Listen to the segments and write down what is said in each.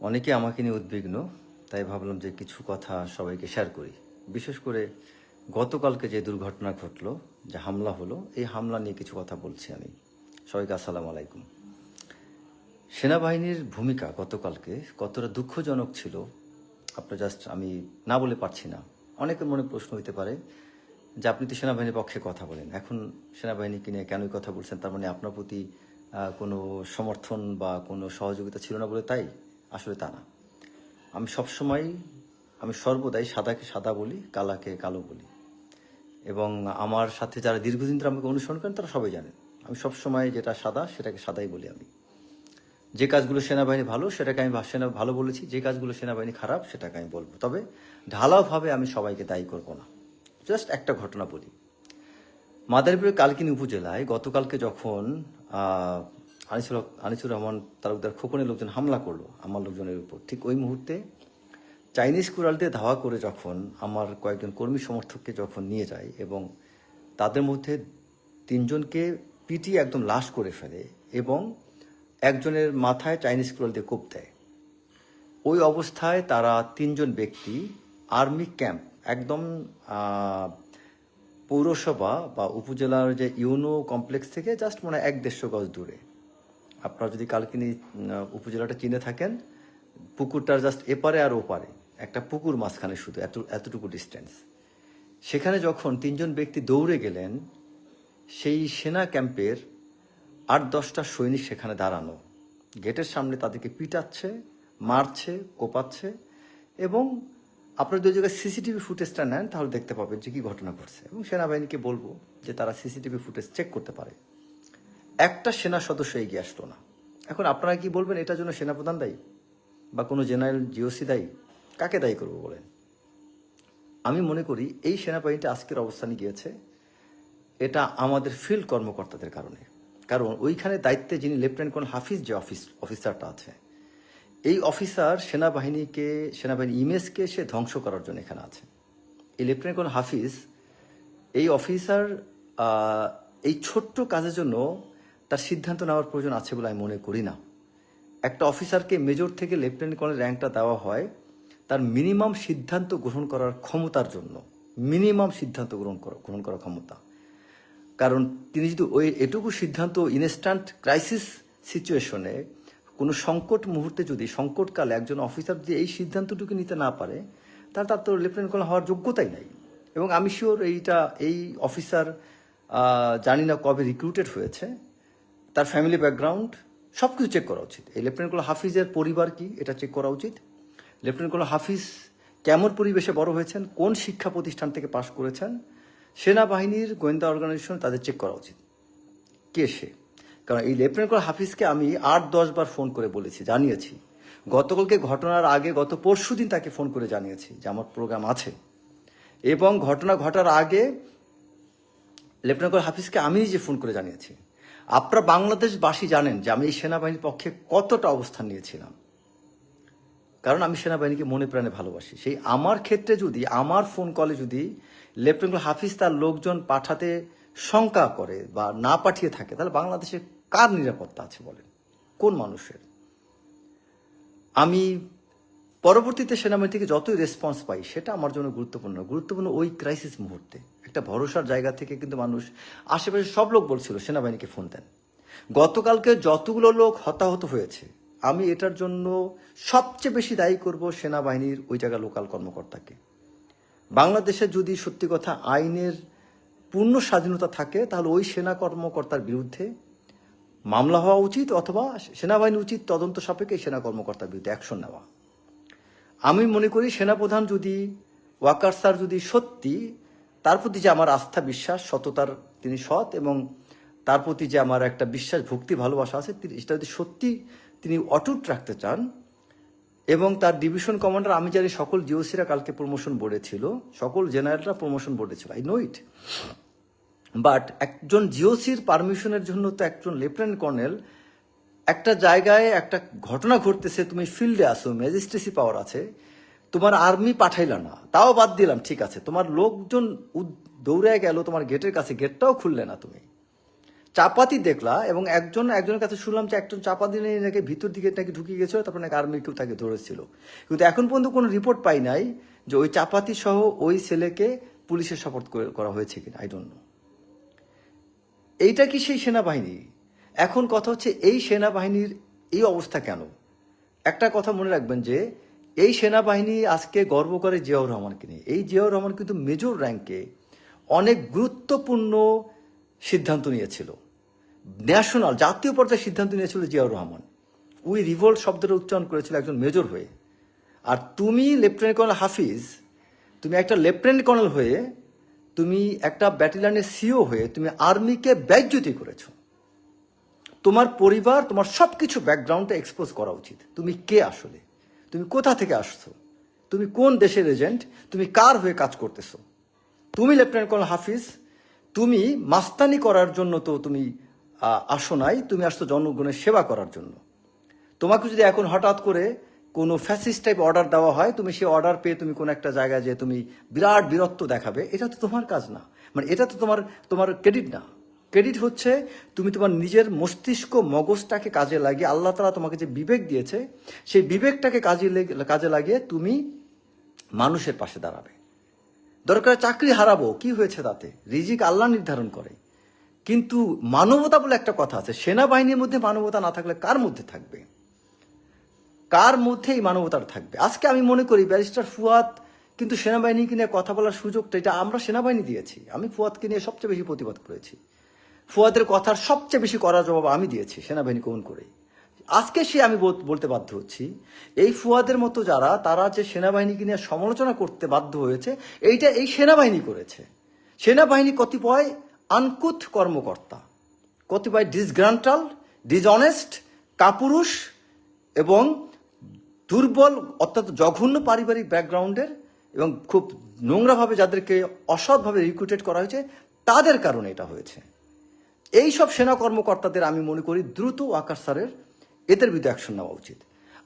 অনেকে আমাকে নিয়ে উদ্বিগ্ন, তাই ভাবলাম যে কিছু কথা সবাইকে শেয়ার করি। বিশেষ করে গতকালকে যে দুর্ঘটনা ঘটলো, যে হামলা হলো, এই হামলা নিয়ে কিছু কথা বলছি আমি। সবাইকে আসসালাম আলাইকুম। সেনাবাহিনীর ভূমিকা গতকালকে কতটা দুঃখজনক ছিল আপনার জাস্ট আমি না বলে পারছি না। অনেকের মনে প্রশ্ন হইতে পারে যে আপনি তো সেনাবাহিনীর পক্ষে কথা বলেন, এখন সেনাবাহিনীকে নিয়ে কেনই কথা বলছেন? তার মানে আপনার প্রতি কোনো সমর্থন বা কোনো সহযোগিতা ছিল না বলে তাই? আসলে তা না। আমি সবসময়, আমি সর্বদাই সাদাকে সাদা বলি, কালাকে কালো বলি। এবং আমার সাথে যারা দীর্ঘদিন ধরে আমাকে অনুসরণ করেন, তারা সবাই জানেন। আমি সবসময় যেটা সাদা, সেটাকে সাদাই বলি আমি। যে কাজগুলো সেনাবাহিনী ভালো, সেটাকে আমি সেনা, ভালো বলেছি। যে কাজগুলো সেনাবাহিনী খারাপ, সেটাকে আমি বলব। তবে ঢালাওভাবে আমি সবাইকে দায়ী করব না। জাস্ট একটা ঘটনা বলি। মাদারীপুরের কালকিনি উপজেলায় গতকালকে যখন আহ, আনিসুর রহমান তালুকদার খোকনের লোকজন হামলা করল আমার লোকজনের উপর। ঠিক ওই মুহূর্তে চাইনিজ কুড়াল দিয়ে ধাওয়া করে যখন আমার কয়েকজন কর্মী সমর্থককে যখন নিয়ে যায় এবং তাদের মধ্যে তিনজনকে পিটিয়ে একদম লাশ করে ফেলে এবং একজনের মাথায় চাইনিজ কুড়াল দিয়ে কোপ দেয়। ওই অবস্থায় তারা তিনজন ব্যক্তি আর্মি ক্যাম্প একদম পৌরসভা বা উপজেলার যে ইউনো কমপ্লেক্স থেকে জাস্ট মনে এক দেড়শো গজ দূরে আপনারা যদি কালকিনি উপজেলাটা চিনে থাকেন পুকুরটার জাস্ট এপারে আর ওপারে, একটা পুকুর মাঝখানে শুধু, এত, এতটুকু ডিস্টেন্স সেখানে যখন তিনজন ব্যক্তি দৌড়ে গেলেন, সেই সেনা ক্যাম্পের আট, দশটা সৈনিক সেখানে দাঁড়ানো। গেটের সামনে তাদেরকে পিটাচ্ছে, মারছে, কোপাচ্ছে এবং আপনারা যদি জায়গায় সিসিটিভি ফুটেজটা নেন, তাহলে দেখতে পাবেন যে কী ঘটনা ঘটছে। এবং সেনাবাহিনীকে বলব যে তারা সিসিটিভি ফুটেজ চেক করতে পারে। একটা সেনা সদস্য এগিয়ে আসলো না। এখন আপনারা কি বলবেন, এটার জন্য সেনাপ্রধান দায়ী? বা কোনো জেনারেল জিওসি দায়ী? কাকে দায়ী করব বলেন? আমি মনে করি এই সেনাবাহিনীটা আজকের অবস্থানে গিয়েছে, এটা আমাদের ফিল্ড কর্মকর্তাদের কারণে। কারণ ওইখানে দায়িত্বে যিনি লেফটেন্যান্ট কর্নেল হাফিজ যে অফিস অফিসারটা আছে, এই অফিসার সেনাবাহিনীকে, সেনাবাহিনী ইমেজকে সে ধ্বংস করার জন্য এখানে আছে। এই লেফটেন্যান্ট কর্নেল হাফিজ এই অফিসার এই ছোট্ট কাজের জন্য তার সিদ্ধান্ত নেওয়ার প্রয়োজন আছে বলে আমি মনে করি না। একটা অফিসারকে মেজর থেকে লেফটেন্যান্ট কর্নেল র্যাঙ্কটা দেওয়া হয় তার মিনিমাম সিদ্ধান্ত গ্রহণ করার ক্ষমতার জন্য। মিনিমাম সিদ্ধান্ত গ্রহণ গ্রহণ করার ক্ষমতা। কারণ তিনি যদি ওই এটুকু সিদ্ধান্ত ইনস্ট্যান্ট ক্রাইসিস সিচুয়েশনে কোনো সংকট মুহূর্তে যদি, সংকটকালে একজন অফিসার যদি এই সিদ্ধান্তটুকু নিতে না পারে, তাহলে তার তো লেফটেন্যান্ট কর্নেল হওয়ার যোগ্যতাই নাই। এবং আমি শিওর এইটা, এই অফিসার জানি না কবে রিক্রুটেড হয়েছে। তার ফ্যামিলি ব্যাকগ্রাউন্ড সব কিছু চেক করা উচিত। এই লেফটেন্যান্ট কর্নেল হাফিজের পরিবার কি? এটা চেক করা উচিত। লেফটেন্যান্ট কর্নেল হাফিজ কেমন পরিবেশে বড় হয়েছেন? কোন শিক্ষা প্রতিষ্ঠান থেকে পাশ করেছেন? সেনাবাহিনীর গোয়েন্দা অর্গানাইজেশন তাদের চেক করা উচিত। কে সে? কারণ এই লেফটেন্যান্ট কর্নেল হাফিজকে আমি আট, দশ বার ফোন করে বলেছি, জানিয়েছি। গতকালকে ঘটনার আগে, গত পরশু দিন তাকে ফোন করে জানিয়েছি যে আমার প্রোগ্রাম আছে। এবং ঘটনা ঘটার আগে লেফটেন্যান্ট কর্নেল হাফিজকে আমি নিজে ফোন করে জানিয়েছি। আপনারা বাংলাদেশবাসী জানেন যে আমি এই সেনাবাহিনীর পক্ষে কতটা অবস্থান নিয়েছিলাম। কারণ আমি সেনাবাহিনীকে মনে প্রাণে ভালোবাসি। সেই আমার ক্ষেত্রে যদি, আমার ফোন কলে যদি লেফটেন্যান্ট হাফিজ তার লোকজন পাঠাতে শঙ্কা করে বা না পাঠিয়ে থাকে, তাহলে বাংলাদেশে কার নিরাপত্তা আছে বলেন? কোন মানুষের? আমি পরবর্তীতে সেনাবাহিনী থেকে যতই রেসপন্স পাই, সেটা আমার জন্য গুরুত্বপূর্ণ। গুরুত্বপূর্ণ ওই ক্রাইসিস মুহূর্তে। একটা ভরসার জায়গা থেকে কিন্তু মানুষ, আশেপাশে সব লোক বলছিল, সেনাবাহিনীকে ফোন দেন। গতকালকে যতগুলো লোক হতাহত হয়েছে, আমি এটার জন্য সবচেয়ে বেশি দায়ী করব সেনাবাহিনীর ওই জায়গা লোকাল কর্মকর্তাকে। বাংলাদেশে যদি সত্যি কথা আইনের পূর্ণ স্বাধীনতা থাকে, তাহলে ওই সেনা কর্মকর্তার বিরুদ্ধে মামলা হওয়া উচিত অথবা সেনাবাহিনী উচিত তদন্ত সাপেক্ষে সেনা কর্মকর্তার বিরুদ্ধে অ্যাকশন নেওয়া। আমি মনে করি সেনাপ্রধান যদি, ওয়াকার স্যার যদি সত্যি, তার প্রতি যে আমার আস্থা, বিশ্বাস, সততার তিনি সৎ এবং তার প্রতি যে আমার একটা বিশ্বাস, ভক্তি, ভালোবাসা আছে, তিনি সেটা যদি সত্যি তিনি অটুট রাখতে চান এবং তার ডিভিশন কমান্ডার আমি জানি সকল জিওসিরা কালকে প্রমোশন বোর্ডে ছিল, সকল জেনারেলরা প্রমোশন বোর্ডে ছিল, আই নো ইট। বাট একজন জিওসির পারমিশনের জন্য তো একজন লেফটেন্যান্ট কর্নেল একটা জায়গায় একটা ঘটনা ঘটতেছে, তুমি ফিল্ডে আসো ম্যাজিস্ট্রেসি পাওয়ার আছে, তোমার আর্মি পাঠাইলা না, তাও বাদ দিলাম, ঠিক আছে। তোমার লোকজন দৌড়ে গেল, তোমার গেটের কাছে গেটটাও খুললে না তুমি। চাপাতি দেখলা এবং একজন, একজনের কাছে শুনলাম যে একজন চাপাতি নিয়ে নাকি ভিতর দিকে নাকি ঢুকে গেছিল, তারপর নাকি আর্মি কেউ তাকে ধরেছিল। কিন্তু এখন পর্যন্ত কোনো রিপোর্ট পাই নাই যে ওই চাপাতি সহ ওই ছেলেকে পুলিশের শপথ করা হয়েছে কিনা আই ডোন্ট নো এইটা কি সেই সেনাবাহিনী? এখন কথা হচ্ছে এই সেনাবাহিনীর এই অবস্থা কেন? একটা কথা মনে রাখবেন যে, এই সেনাবাহিনী আজকে গর্ব করে জিয়াউর রহমানকে নিয়ে। এই জিয়াউর রহমান কিন্তু মেজর র্যাঙ্কে অনেক গুরুত্বপূর্ণ সিদ্ধান্ত নিয়েছিল। ন্যাশনাল, জাতীয় পর্যায়ে সিদ্ধান্ত নিয়েছিল জিয়াউর রহমান। উই রিভোল্ট শব্দটা উচ্চারণ করেছিল একজন মেজর হয়ে। আর তুমি লেফটেন্যান্ট কর্নেল হাফিজ, তুমি একটা লেফটেন্যান্ট কর্নেল হয়ে, তুমি একটা ব্যাটালিয়নের সিও হয়ে, তুমি আর্মিকে ব্যাজ্যুতি করেছ। তোমার পরিবার, তোমার সব কিছু ব্যাকগ্রাউন্ডটা এক্সপোজ করা উচিত। তুমি কে আসলে? তুমি কোথা থেকে আসছো? তুমি কোন দেশের এজেন্ট তুমি কার হয়ে কাজ করতেছো? তুমি লেফটেন্যান্ট কর্নেল হাফিজ তুমি মাস্তানি করার জন্য তো তুমি আসো নাই, তুমি আসছো জনগণের সেবা করার জন্য। তোমাকে যদি এখন হঠাৎ করে কোনো ফ্যাসিস টাইপ অর্ডার দেওয়া হয়, তুমি সেই অর্ডার পেয়ে তুমি কোনো একটা জায়গায় যে তুমি বিরাট বীরত্ব দেখাবে, এটা তো তোমার কাজ না। মানে এটা তো তোমার তোমার ক্রেডিট না। ক্রেডিট হচ্ছে তুমি তোমার নিজের মস্তিষ্ক মগজটাকে কাজে লাগিয়ে, আল্লাহ তালা তোমাকে যে বিবেক দিয়েছে, সেই বিবেকটাকে কাজে কাজে লাগিয়ে তুমি মানুষের পাশে দাঁড়াবে। দরকার চাকরি হারাবো, কি হয়েছে তাতে? রিজিক আল্লাহ নির্ধারণ করে। কিন্তু মানবতা বলে একটা কথা আছে, সেনাবাহিনীর মধ্যে মানবতা না থাকলে কার মধ্যে থাকবে? কার মধ্যে এই মানবতার থাকবে? আজকে আমি মনে করি ব্যারিস্টার ফুয়াদ কিন্তু সেনাবাহিনীকে নিয়ে কথা বলার সুযোগটা, এটা আমরা সেনাবাহিনী দিয়েছি। আমি ফুয়াদকে নিয়ে সবচেয়ে বেশি প্রতিবাদ করেছি। ফুয়াদের কথার সবচেয়ে বেশি করার জবাব আমি দিয়েছি সেনাবাহিনী কোন করে। আজকে সে আমি বল- বলতে বাধ্য হচ্ছি, এই ফুয়াদের মতো যারা, তারা যে সেনাবাহিনীকে নিয়ে সমালোচনা করতে বাধ্য হয়েছে, এইটা এই সেনাবাহিনী করেছে। সেনাবাহিনী কতিপয় আনকুথ কর্মকর্তা, কতিপয় ডিসগ্রান্টাল ডিসঅনেস্ট কাপুরুষ এবং দুর্বল, অর্থাৎ জঘন্য পারিবারিক ব্যাকগ্রাউন্ডের এবং খুব নোংরাভাবে যাদেরকে অসৎভাবে রিক্রুটেড করা হয়েছে, তাদের কারণে এটা হয়েছে। এই সব সেনা কর্মকর্তাদের আমি মনে করি দ্রুত ওয়াকার স্যারের এদের বিরুদ্ধে অ্যাকশন নেওয়া উচিত।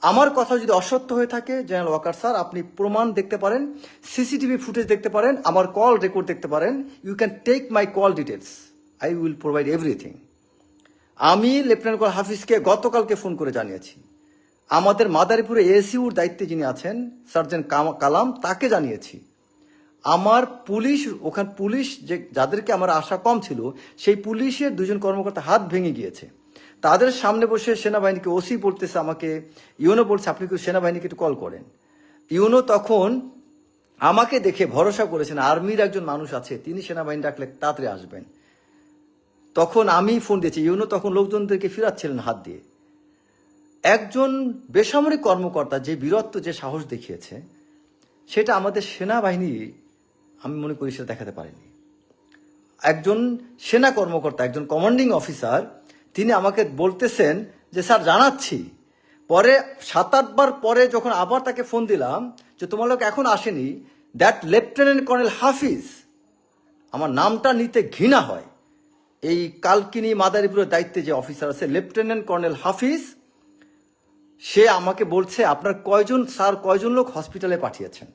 আমার কথা যদি অসত্য হয়ে থাকে, জেনারেল ওয়াকার স্যার, আপনি প্রমাণ দেখতে পারেন, সিসিটিভি ফুটেজ দেখতে পারেন, আমার কল রেকর্ড দেখতে পারেন you can take my call details I will provide everything আমি লেফটেন্যান্ট কর্নেল হাফিজকে গতকালকে ফোন করে জানিয়েছি। আমাদের মাদারীপুরে এসিউর দায়িত্বে যিনি আছেন সার্জেন্ট কালাম, তাকে জানিয়েছি। আমার পুলিশ, ওখান পুলিশ যে, যাদেরকে আমার আশা কম ছিল, সেই পুলিশের দুজন কর্মকর্তা হাত ভেঙে গিয়েছে। তাদের সামনে বসে সেনাবাহিনীকে ওসি বলতেছে আমাকে, ইউনো বলছে, আপনি কি সেনাবাহিনীকে একটু কল করেন? ইউনো তখন আমাকে দেখে ভরসা করেছেন, আর্মির একজন মানুষ আছে, তিনি সেনাবাহিনী ডাকলে তাড়াতাড়ি আসবেন। তখন আমি ফোন দিয়েছি, ইউনো তখন লোকজনদেরকে ফিরাচ্ছিলেন হাত দিয়ে। একজন বেসামরিক কর্মকর্তা যে বীরত্ব, যে সাহস দেখিয়েছে, সেটা আমাদের সেনাবাহিনী আমি মনে করি সেটা দেখাতে পারেনি। একজন সেনা কর্মকর্তা, একজন কমান্ডিং অফিসার তিনি আমাকে বলতেছেন যে, স্যার, জানাচ্ছি। পরে সাত আটবার পরে যখন আবার তাকে ফোন দিলাম যে, তোমার লোক এখন আসেনি দ্যাট লেফটেন্যান্ট কর্নেল হাফিজ, আমার নামটা নিতে ঘৃণা হয়। এই কালকিনি মাদারীপুরের দায়িত্বে যে অফিসার আছে লেফটেন্যান্ট কর্নেল হাফিজ, সে আমাকে বলছে, আপনার কয়জন, স্যার, কয়জন লোক হসপিটালে পাঠিয়েছেন?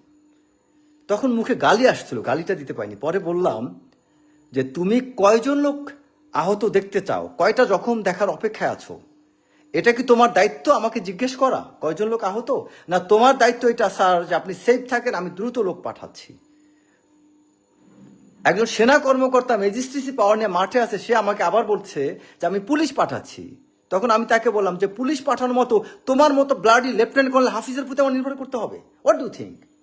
তখন মুখে গালি আসছিল, গালিটা দিতে পাইনি পরে বললাম যে, তুমি কয়জন লোক আহত দেখতে চাও? কয়টা জখম দেখার অপেক্ষায় আছো? এটা কি তোমার দায়িত্ব আমাকে জিজ্ঞেস করা? কয়জন লোক আহত? না, তোমার দায়িত্ব এটা, স্যার, যে আপনি সেফ থাকেন, আমি দ্রুত লোক পাঠাচ্ছি। একজন সেনা কর্মকর্তা ম্যাজিস্ট্রেসি পাওয়ার নিয়ে মাঠে আছে, সে আমাকে আবার বলছে যে, আমি পুলিশ পাঠাচ্ছি। তখন আমি তাকে বললাম যে, পুলিশ পাঠানোর মতো তোমার মতো ব্লাডি লেফটেন্যান্ট কর্নেল হাফিজের প্রতি আমার নির্ভর করতে হবে। হোয়াট ডু থিঙ্ক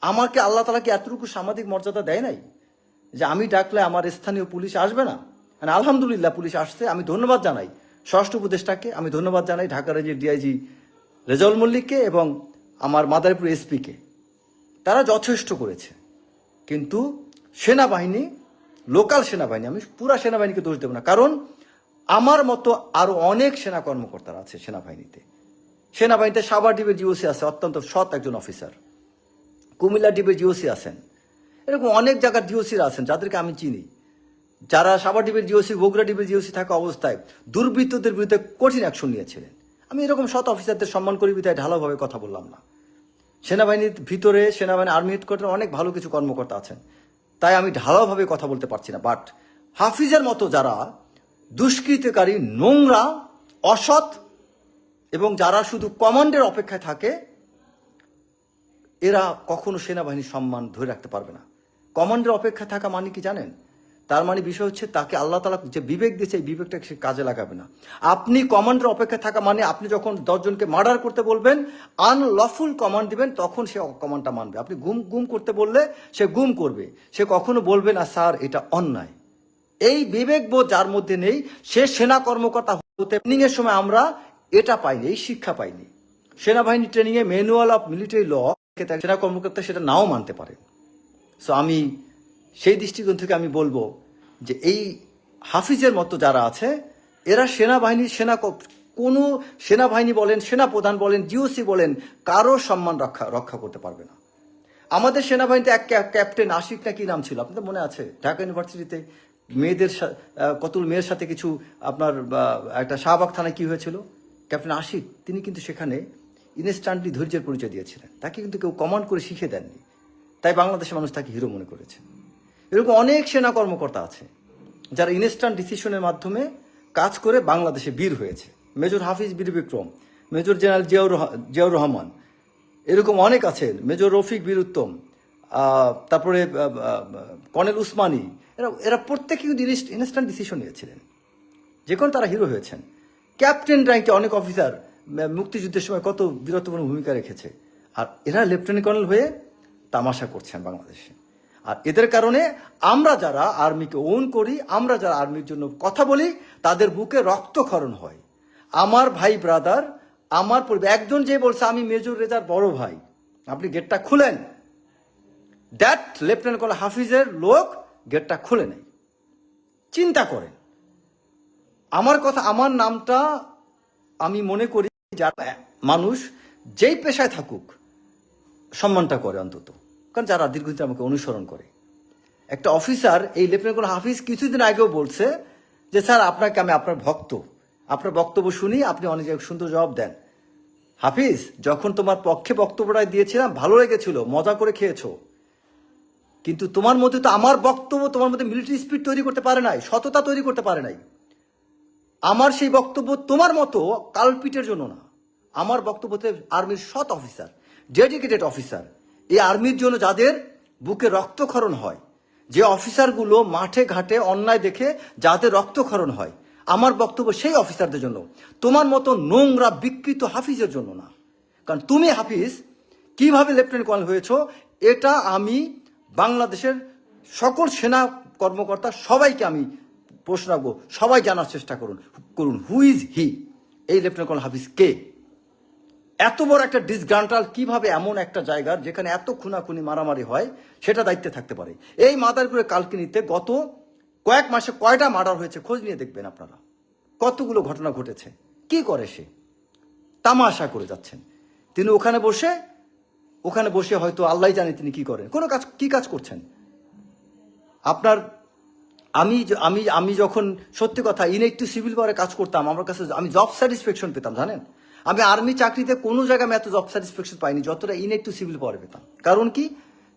আমাকে আল্লাহ তালা কি এতটুকু সামাজিক মর্যাদা দেয় নাই? যে আমি ডাকলে আমার স্থানীয় পুলিশ আসবে না? মানে আলহামদুলিল্লাহ পুলিশ আসছে, আমি ধন্যবাদ জানাই। ষষ্ঠ উপদেষ্টাকে আমি ধন্যবাদ জানাই ঢাকা রেঞ্জের ডিআইজি রেজাউল মল্লিককে এবং আমার মাদারীপুর এসপিকে তারা যথেষ্ট করেছে। কিন্তু সেনাবাহিনী, লোকাল সেনাবাহিনী, আমি পুরা সেনাবাহিনীকে দোষ দেব না। কারণ আমার মতো আরও অনেক সেনা কর্মকর্তারা আছে সেনাবাহিনীতে। সেনাবাহিনীতে সাবার ডিবের জিওসি আছে, অত্যন্ত সৎ একজন অফিসার কুমিল্লা ডিবের জিওসি আছেন। এরকম অনেক জায়গার জিওসিরা আছেন, যাদেরকে আমি চিনি। যারা সাবার ডিবের জিওসি, বগুড়া ডিবের জিওসি থাকা অবস্থায় দুর্বৃত্তদের বিরুদ্ধে কঠিন অ্যাকশন নিয়েছিলেন। আমি এরকম সৎ অফিসারদের সম্মান করি বিধায় ঢালাওভাবে কথা বললাম না। সেনাবাহিনীর ভিতরে, সেনাবাহিনী, আর্মি হেডকোয়ার্টার অনেক ভালো কিছু কর্মকর্তা আছেন। তাই আমি ঢালাওভাবে কথা বলতে পারছি না। বাট হাফিজের মতো যারা দুষ্কৃতকারী, নোংরা, অসৎ এবং যারা শুধু কমান্ডের অপেক্ষায় থাকে এরা কখনো সেনাবাহিনীর সম্মান ধরে রাখতে পারবে না। কমান্ডের অপেক্ষা থাকা মানে কি জানেন? তার মানে বিষয় হচ্ছে তাকে আল্লাহ তালা যে বিবেক দিয়েছে, এই বিবেকটাকে সে কাজে লাগাবে না। আপনি কমান্ডের অপেক্ষা থাকা মানে আপনি যখন দশজনকে মার্ডার করতে বলবেন, আনলফুল কমান্ড দিবেন, তখন সে কমান্ডটা মানবে। আপনি গুম গুম করতে বললে সে গুম করবে। সে কখনো বলবে না, স্যার, এটা অন্যায়। এই বিবেকবোধ যার মধ্যে নেই, সে সেনা কর্মকর্তা হতে ট্রেনিং এর সময় আমরা এটা পাইনি, এই শিক্ষা পাইনি। সেনাবাহিনী ট্রেনিং এ ম্যানুয়াল অফ মিলিটারি ল সেনা কর্মকর্তা সেটা নাও মানতে পারে সো আমি সেই দৃষ্টিকোণ থেকে আমি বলব যে এই হাফিজের মতো যারা আছে, এরা সেনাবাহিনীর সেনা কোনো সেনাবাহিনী বলেন সেনা প্রধান বলেন, জিওসি বলেন, কারও সম্মান রক্ষা রক্ষা করতে পারবে না। আমাদের সেনাবাহিনীতে এক ক্যাপ্টেন আশিক না কি নাম ছিল? আপনাদের মনে আছে? ঢাকা ইউনিভার্সিটিতে মেয়েদের কতুল মেয়ের সাথে কিছু আপনার একটা শাহবাগ থানায় কি হয়েছিল? ক্যাপ্টেন আশিক, তিনি কিন্তু সেখানে ইনস্ট্যান্টলি ধৈর্যের পরিচয় দিয়েছিলেন। তাকে কিন্তু কেউ কমান্ড করে শিখে দেননি। তাই বাংলাদেশের মানুষ তাকে হিরো মনে করেছে। এরকম অনেক সেনা কর্মকর্তা আছে, যারা ইনস্ট্যান্ট ডিসিশনের মাধ্যমে কাজ করে বাংলাদেশে বীর হয়েছে। Major Hafiz Bir Bikram, major general Ziaur Ziaur Rahman, এরকম অনেক আছেন। মেজর রফিক বীর উত্তম তারপরে কর্নেল উসমানী, এরা এরা প্রত্যেকে কিন্তু ইনস্ট্যান্ট ডিসিশন নিয়েছিলেন। যে কোনো তারা হিরো হয়েছেন। ক্যাপ্টেন র্যাঙ্কে অনেক অফিসার মুক্তিযুদ্ধের সময় কত বীরত্বপূর্ণ ভূমিকা রেখেছে। আর এরা লেফটেন্যান্ট কর্নেল হয়ে তামাশা করছেন বাংলাদেশে। আর এদের কারণে আমরা যারা আর্মিকে ওন করি, আমরা যারা আর্মির জন্য কথা বলি, তাদের বুকে রক্তক্ষরণ হয়। আমার ভাই ব্রাদার, আমার পরিবার একজন যে বলছে, আমি মেজর রেজার বড় ভাই। আপনি গেটটা খুলেন। দ্যাট লেফটেন্যান্ট কর্নেল হাফিজের লোক গেটটা খুলে নেই চিন্তা করেন। আমার কথা, আমার নামটা আমি মনে করি যারা মানুষ যেই পেশায় থাকুক, সম্মানটা করে অন্তত। কারণ যারা দীর্ঘদিন আমাকে অনুসরণ করে। একটা অফিসার, এই লেফটেন্যান্ট কর্নেল হাফিজ কিছুদিন আগেও বলছে যে, স্যার, আপনাকে আমি আপনার ভক্ত। আপনার বক্তব্য শুনি, আপনি অনেক সুন্দর জবাব দেন। হাফিজ, যখন তোমার পক্ষে বক্তব্যটা দিয়েছিলাম, ভালো লেগেছিল, মজা করে খেয়েছো। কিন্তু তোমার মধ্যে তো আমার বক্তব্য তোমার মধ্যে মিলিটারি স্পিড তৈরি করতে পারে নাই, সততা তৈরি করতে পারে নাই। আমার সেই বক্তব্য তোমার মতো কালপিটের জন্য না। আমার বক্তব্য হচ্ছে আর্মির সৎ অফিসার ডেডিকেটেড অফিসার এই আর্মির জন্য যাদের বুকে রক্তক্ষরণ হয়, যে অফিসারগুলো মাঠে ঘাটে অন্যায় দেখে যাদের রক্তক্ষরণ হয়, আমার বক্তব্য সেই অফিসারদের জন্য। তোমার মতো নোংরা, বিকৃত হাফিজের জন্য না। কারণ তুমি হাফিজ, কীভাবে লেফটেন্যান্ট কর্নেল হয়েছ, এটা আমি বাংলাদেশের সকল সেনা কর্মকর্তা সবাইকে আমি প্রশ্ন রাখব। সবাই জানার চেষ্টা করুন। করুন হু ইজ হি এই লেফটেন্যান্ট কর্নেল হাফিজ কে? এত বড় একটা ডিসগ্রান্টাল কীভাবে এমন একটা জায়গার যেখানে এত খুনাখুনি, মারামারি হয়, সেটা দায়িত্বে থাকতে পারে। এই মাদারপুরের কালকিনিতে গত কয়েক মাসে কয়টা মার্ডার হয়েছে খোঁজ নিয়ে দেখবেন আপনারা। কতগুলো ঘটনা ঘটেছে? কি করে সে? তামাশা করে যাচ্ছেন। তিনি ওখানে বসে ওখানে বসে হয়তো আল্লাহ জানে তিনি কি করেন। কোনো কাজ, কি কাজ করছেন? আপনার, আমি আমি আমি যখন সত্যি কথা ইনেক টু সিভিল পাওয়ারে কাজ করতাম, আমার কাছে আমি জব স্যাটিসফ্যাকশন পেতাম, জানেন? আমি আর্মি চাকরিতে কোনো জায়গায় আমি এত জব স্যাটিসফ্যাকশন পাইনি, যতটা টু সিভিল পাওয়ারে পেতাম। কারণ কি?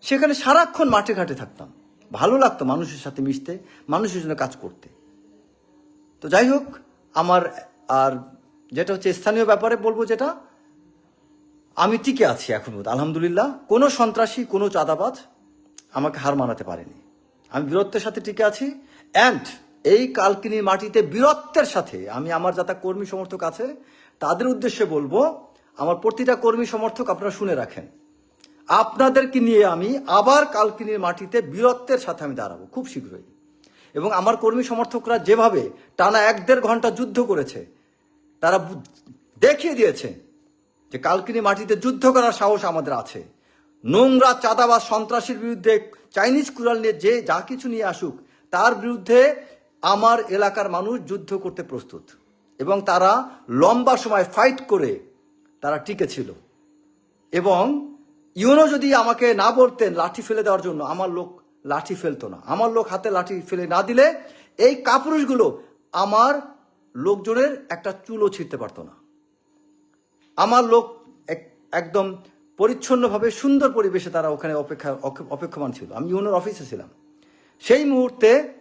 সেখানে সারাক্ষণ মাঠে ঘাটে থাকতাম। ভালো লাগতো মানুষের সাথে মিশতে, মানুষের জন্য কাজ করতে। তো যাই হোক, আমার, আর যেটা হচ্ছে স্থানীয় ব্যাপারে বলব যেটা, আমি টিকে আছি এখন আলহামদুলিল্লাহ। কোনো সন্ত্রাসী, কোনো চাঁদাবাজ আমাকে হার মানাতে পারেনি। আমি বীরত্বের সাথে টিকে আছি অ্যান্ড এই কালকিনির মাটিতে বীরত্বের সাথে আমি আমার যাতে কর্মী সমর্থক আছে তাদের উদ্দেশ্যে বলব, আমার প্রতিটা কর্মী সমর্থক আপনারা শুনে রাখেন। আপনাদেরকে নিয়ে আমি আবার কালকিনির মাটিতে বীরত্বের সাথে আমি দাঁড়াবো, খুব শীঘ্রই। এবং আমার কর্মী সমর্থকরা যেভাবে টানা এক দেড় ঘণ্টা যুদ্ধ করেছে, তারা দেখিয়ে দিয়েছে যে কালকিনি মাটিতে যুদ্ধ করার সাহস আমাদের আছে। নোংরা, চাঁদাবাজ, সন্ত্রাসীর বিরুদ্ধে, চাইনিজ কুরাল নিয়ে যে যা কিছু নিয়ে আসুক, তার বিরুদ্ধে আমার এলাকার মানুষ যুদ্ধ করতে প্রস্তুত। এবং তারা লম্বা সময় ফাইট করে তারা টিকে ছিল। এবং ইউনো যদি আমাকে না বলতেন লাঠি ফেলে দেওয়ার জন্য, আমার লোক লাঠি ফেলতো না। আমার লোক হাতে লাঠি ফেলে না দিলে এই কাপুরুষগুলো আমার লোকজনের একটা চুলও ছিঁড়তে পারতো না। আমার লোক এক- একদম পরিচ্ছন্নভাবে সুন্দর পরিবেশে তারা ওখানে অপেক্ষা, অপেক্ষমান ছিল। আমি ইউনোর অফিসে ছিলাম। সেই মুহূর্তে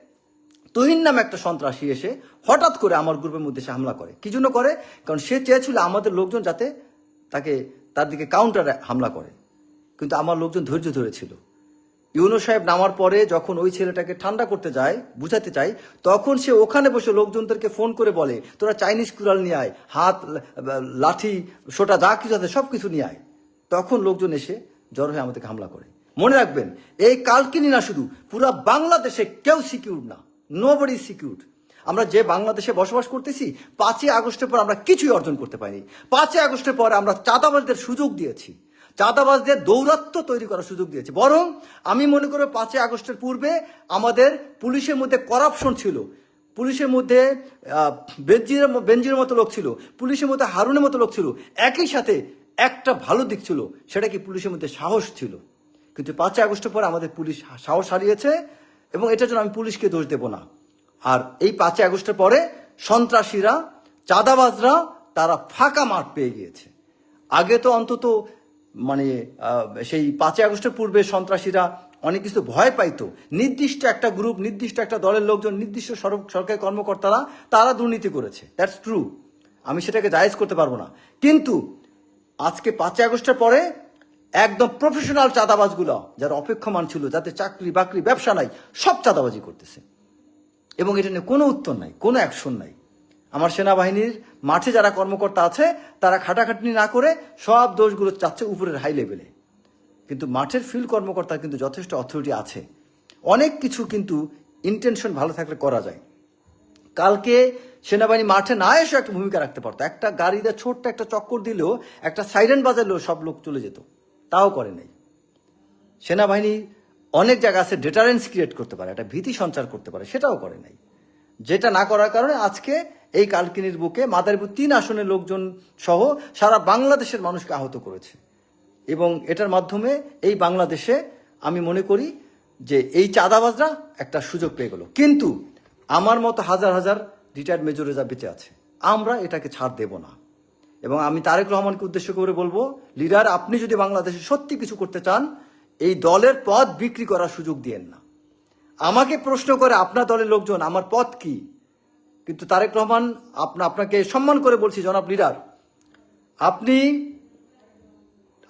তহিন নামে একটা সন্ত্রাসী এসে হঠাৎ করে আমার গ্রুপের মধ্যে সে হামলা করে। কি জন্য করে? কারণ সে চেয়েছিল আমাদের লোকজন যাতে তাকে তার দিকে কাউন্টারে হামলা করে। কিন্তু আমার লোকজন ধৈর্য ধরেছিল। ইউনো সাহেব নামার পরে যখন ওই ছেলেটাকে ঠান্ডা করতে যায়, বুঝাতে চাই তখন সে ওখানে বসে লোকজনদেরকে ফোন করে বলে, তোরা চাইনিজ কুড়াল নিয়ে আয়, হাত লাঠি, সোটা যা কিছু আছে সব কিছু নিয়ে আয়। তখন লোকজন এসে জড়ো হয়ে আমাদেরকে হামলা করে। মনে রাখবেন, এই কালকিনি না শুধু, পুরা বাংলাদেশে কেউ সিকিউর না। নো বডি সিকিউর আমরা যে বাংলাদেশে বসবাস করতেছি, পাঁচই আগস্টের পর আমরা কিছুই অর্জন করতে পারিনি। পাঁচই আগস্টের পর আমরা চাঁদাবাজদের সুযোগ দিয়েছি। চাঁদাবাজদের দৌরাত্ম তৈরি করার সুযোগ দিয়েছে। বরং আমি মনে করি পাঁচই আগস্টের পূর্বে আমাদের পুলিশের মধ্যে করাপশন ছিল। পুলিশের মধ্যে বেঞ্জির বেনজির মতো লোক ছিল। পুলিশের মধ্যে হারুনের মতো লোক ছিল। একই সাথে একটা ভালো দিক ছিল। সেটা কি পুলিশের মধ্যে সাহস ছিল? কিন্তু পাঁচই আগস্টের পর আমাদের পুলিশ সাহস হারিয়েছে। এবং এটার জন্য আমি পুলিশকে দোষ দেব না। আর এই পাঁচই আগস্টের পরে সন্ত্রাসীরা, চাঁদাবাজরা, তারা ফাঁকা মাঠ পেয়ে গিয়েছে। আগে তো অন্তত মানে সেই পাঁচই আগস্টের পূর্বে সন্ত্রাসীরা অনেক কিছু ভয় পাইতো। নির্দিষ্ট একটা গ্রুপ, নির্দিষ্ট একটা দলের লোকজন, নির্দিষ্ট সরকারি কর্মকর্তারা, তারা দুর্নীতি করেছে। দ্যাটস ট্রু আমি সেটাকে জায়েজ করতে পারব না। কিন্তু আজকে পাঁচই আগস্টের পরে একদম প্রফেশনাল চাঁদাবাজগুলো যারা অপেক্ষমান ছিল যাতে চাকরি বাকরি ব্যবসা নাই, সব চাঁদাবাজি করতেছে। এবং এটা নিয়ে কোনো উত্তর নাই, কোনো অ্যাকশন নাই। আমার সেনাবাহিনীর মাঠে যারা কর্মকর্তা আছে, তারা খাটাখাটনি না করে সব দোষগুলো চাচ্ছে উপরের হাই লেভেলে কিন্তু মাঠের ফিল্ড কর্মকর্তা কিন্তু যথেষ্ট অথরিটি আছে। অনেক কিছু কিন্তু ইন্টেনশন ভালো থাকলে করা যায়। কালকে সেনাবাহিনী মাঠে না এসে একটা ভূমিকা রাখতে পারতো। একটা গাড়িতে ছোট্ট একটা চক্কর দিলেও একটা সাইরেন বাজালেও সব লোক চলে যেত। তাও করে নাই। সেনাবাহিনী অনেক জায়গা আছে ডেটারেন্স ক্রিয়েট করতে পারে, একটা ভীতি সঞ্চার করতে পারে, সেটাও করে নাই। যেটা না করার কারণে আজকে এই কালকিনির বুকে মাদারীপুর তিন আসনের লোকজন সহ সারা বাংলাদেশের মানুষকে আহত করেছে। এবং এটার মাধ্যমে এই বাংলাদেশে আমি মনে করি যে এই চাঁদাবাজরা একটা সুযোগ পেয়ে গেল। কিন্তু আমার মতো হাজার হাজার রিটায়ার্ড মেজরেজা বেঁচে আছে। আমরা এটাকে ছাড় দেব না। এবং আমি তারেক রহমানকে উদ্দেশ্য করে বলব, লিডার, আপনি যদি বাংলাদেশে সত্যি কিছু করতে চান, এই দলের পদ বিক্রি করার সুযোগ দিয়েন না। আমাকে প্রশ্ন করে, আপনার দলের লোকজন, আমার পথ কি? কিন্তু তারেক রহমান, আপনা, আপনাকে সম্মান করে বলছি, জনাব লিডার, আপনি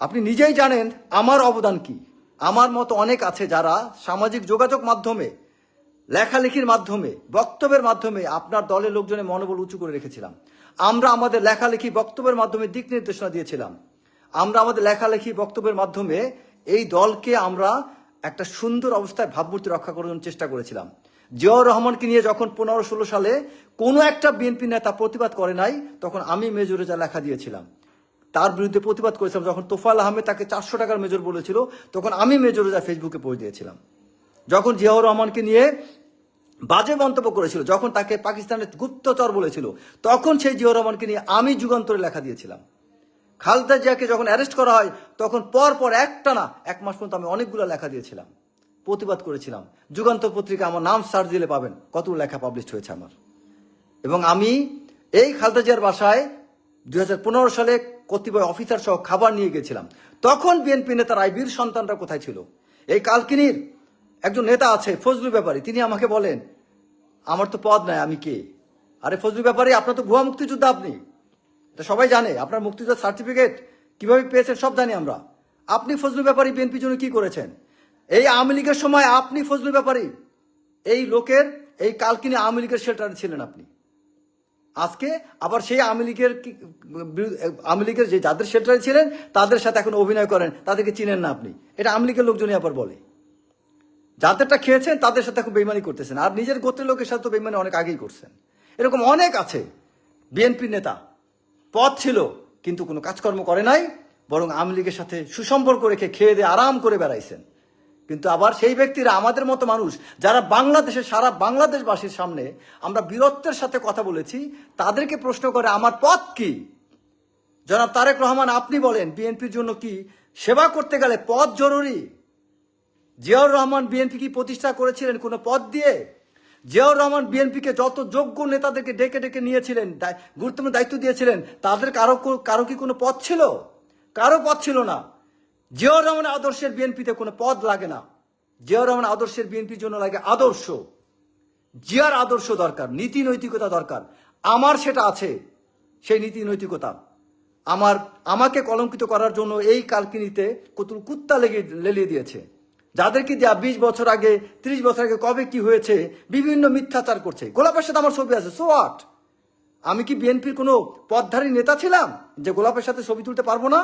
আপনি নিজেই জানেন আমার অবদান কি। আমার মতো অনেক আছে যারা সামাজিক যোগাযোগ মাধ্যমে, লেখালেখির মাধ্যমে, বক্তব্যের মাধ্যমে আপনার দলের লোকজনের মনোবল উঁচু করে রেখেছিলাম। আমরা আমাদের লেখালেখি বক্তব্যের মাধ্যমে দিক নির্দেশনা দিয়েছিলাম। আমরা আমাদের লেখালেখি বক্তব্যের মাধ্যমে এই দলকে আমরা একটা সুন্দর অবস্থায় ভাবমূর্তি রক্ষা করার জন্য চেষ্টা করেছিলাম। জিয়াউর রহমানকে নিয়ে যখন পনেরো ষোলো সালে কোনো একটা বিএনপি নেতা প্রতিবাদ করে নাই, তখন আমি মেজরে যা লেখা দিয়েছিলাম। তার বিরুদ্ধে প্রতিবাদ করেছিলাম। যখন তোফাল আহমেদ তাকে চারশো টাকার মেজর বলেছিল, তখন আমি মেজরে যা ফেসবুকে পোস্ট দিয়েছিলাম। যখন জিয়াউর রহমানকে নিয়ে বাজে মন্তব্য করেছিল, যখন তাকে পাকিস্তানের গুপ্তচর বলেছিল, তখন সেই জিয়াউর রহমানকে নিয়ে আমি যুগান্তরে লেখা দিয়েছিলাম। খালেদা জিয়াকে যখন অ্যারেস্ট করা হয়, তখন পর পর একটা না, এক মাস পর্যন্ত আমি অনেকগুলো লেখা দিয়েছিলাম, প্রতিবাদ করেছিলাম। যুগান্তর পত্রিকা আমার নাম সার্চ দিলে পাবেন, কতগুলো লেখা পাবলিশ হয়েছে আমার। এবং আমি এই খালেদা জিয়ার বাসায় দুই হাজার পনেরো সালে কতিপয় অফিসার সহ খাবার নিয়ে গেছিলাম। তখন বিএনপি নেতার আই বীর সন্তানরা কোথায় ছিল? এই কালকিনির একজন নেতা আছে ফজলু ব্যাপারী, তিনি আমাকে বলেন, আমার তো পদ নাই, আমি কে? আরে ফজলু ব্যাপারী, আপনার তো ভুয়া মুক্তিযোদ্ধা আপনি। এটা সবাই জানে, আপনার মুক্তিযোদ্ধা সার্টিফিকেট কীভাবে পেয়েছেন সব জানি আমরা। আপনি ফজলু ব্যাপারী বিএনপির জন্য কি করেছেন? এই আওয়ামী লীগের সময় আপনি ফজলু ব্যাপারী, এই লোকের, এই কালকিনি আওয়ামী লীগের শেল্টারে ছিলেন আপনি। আজকে আবার সেই আওয়ামী লীগের আওয়ামী লীগের যে যাদের শেল্টারে ছিলেন, তাদের সাথে এখন অভিনয় করেন, তাদেরকে চিনেন না আপনি। এটা আওয়ামী লীগের লোকজনই আবার বলে। যাদেরটা খেয়েছেন, তাদের সাথে এখন বেইমানি করতেছেন। আর নিজের গোত্রের লোকের সাথে তো বেইমানি অনেক আগেই করছেন। এরকম অনেক আছে। বিএনপি নেতা। পথ ছিল, কিন্তু কোনো কাজকর্ম করে নাই, বরং আওয়ামী লীগের সাথে সুসম্পর্ক রেখে খেয়ে দিয়ে আরাম করে বেড়াইছেন। কিন্তু আবার সেই ব্যক্তিরা আমাদের মতো মানুষ, যারা বাংলাদেশের, সারা বাংলাদেশবাসীর সামনে আমরা বীরত্বের সাথে কথা বলেছি, তাদেরকে প্রশ্ন করে, আমার পথ কি? জনাব তারেক রহমান, আপনি বলেন, বিএনপির জন্য কি সেবা করতে গেলে পথ জরুরি? জিয়াউর রহমান বিএনপি কি প্রতিষ্ঠা করেছিলেন কোনো পদ দিয়ে? জিয়াউর রহমান বিএনপিকে যত যোগ্য নেতাদেরকে ডেকে ডেকে নিয়েছিলেন গুরুত্বপূর্ণ দায়িত্ব দিয়েছিলেন, তাদের কারও কারও কি কোনো পদ ছিল? কারও পদ ছিল না। জিয়াউর রহমান আদর্শের বিএনপিতে কোনো পদ লাগে না। জিয়াউর রহমান আদর্শের বিএনপির জন্য লাগে আদর্শ। জিয়ার আদর্শ দরকার, নীতি নৈতিকতা দরকার। আমার সেটা আছে, সেই নীতি নৈতিকতা। আমার, আমাকে কলঙ্কিত করার জন্য এই কালকিনিতে কতুল কুত্তা লেগে, লেলিয়ে দিয়েছে। যাদেরকে দেওয়া বিশ বছর আগে, ত্রিশ বছর আগে কবে কি হয়েছে, বিভিন্ন মিথ্যাচার করছে। গোলাপের সাথে আমার ছবি আছে সো হোয়াট আমি কি বিএনপির কোনো পদধারী নেতা ছিলাম যে গোলাপের সাথে ছবি তুলতে পারব না?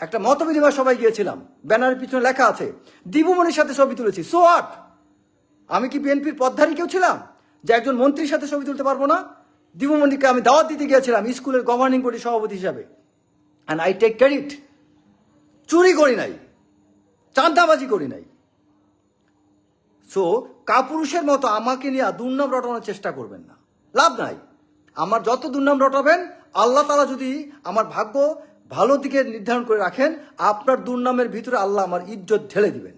একটা মত বিনিময় সবাই গিয়েছিলাম, ব্যানারের পিছনে লেখা আছে দিবুমণির সাথে ছবি তুলেছি সো হোয়াট আমি কি বিএনপির পদধারী কেউ ছিলাম যে একজন মন্ত্রীর সাথে ছবি তুলতে পারব না? দিবুমণিকে আমি দাওয়াত দিতে গিয়েছিলাম স্কুলের গভর্নিং বডি সভাপতি হিসাবে। অ্যান্ড আই টেক ক্রেডিট চুরি করি নাই। চাঁদাবাজি করি নাই। সো কাপুরুষের মতো আমাকে নিয়ে দুর্নাম রটানোর চেষ্টা করবেন না। লাভ নাই। আমার যত দুর্নাম রটাবেন, আল্লাহ তালা যদি আমার ভাগ্য ভালো দিকে নির্ধারণ করে রাখেন, আপনার দুর্নামের ভিতরে আল্লাহ আমার ইজ্জত ঢেলে দিবেন।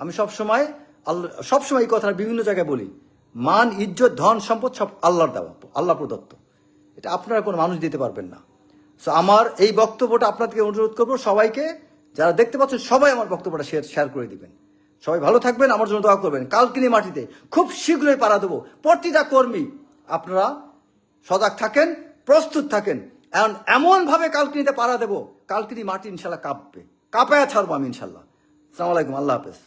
আমি সব সময় আল্লাহ, সবসময় এই কথাটা বিভিন্ন জায়গায় বলি, মান, ইজ্জত, ধন, সম্পদ সব আল্লাহর দেওয়া আল্লাহ প্রদত্ত। এটা আপনারা কোনো মানুষ দিতে পারবেন না। সো আমার এই বক্তব্যটা আপনাদেরকে অনুরোধ করব সবাইকে যারা দেখতে পাচ্ছেন, সবাই আমার বক্তব্যটা শেয়ার শেয়ার করে দিবেন। সবাই ভালো থাকবেন, আমার জন্য দোয়া করবেন। কালকিনি মাটিতে খুব শীঘ্রই পাড়া দেবো। প্রতিটা কর্মী, আপনারা সজাগ থাকেন, প্রস্তুত থাকেন। এমন এমনভাবে কালকিনিতে পাড়া দেবো কালকিনি মাটি ইনশাল্লাহ কাঁপবে। কাঁপায় ছাড়বো আমি ইনশাল্লাহ। সালামালাইকুম আল্লাহ হাফেজ।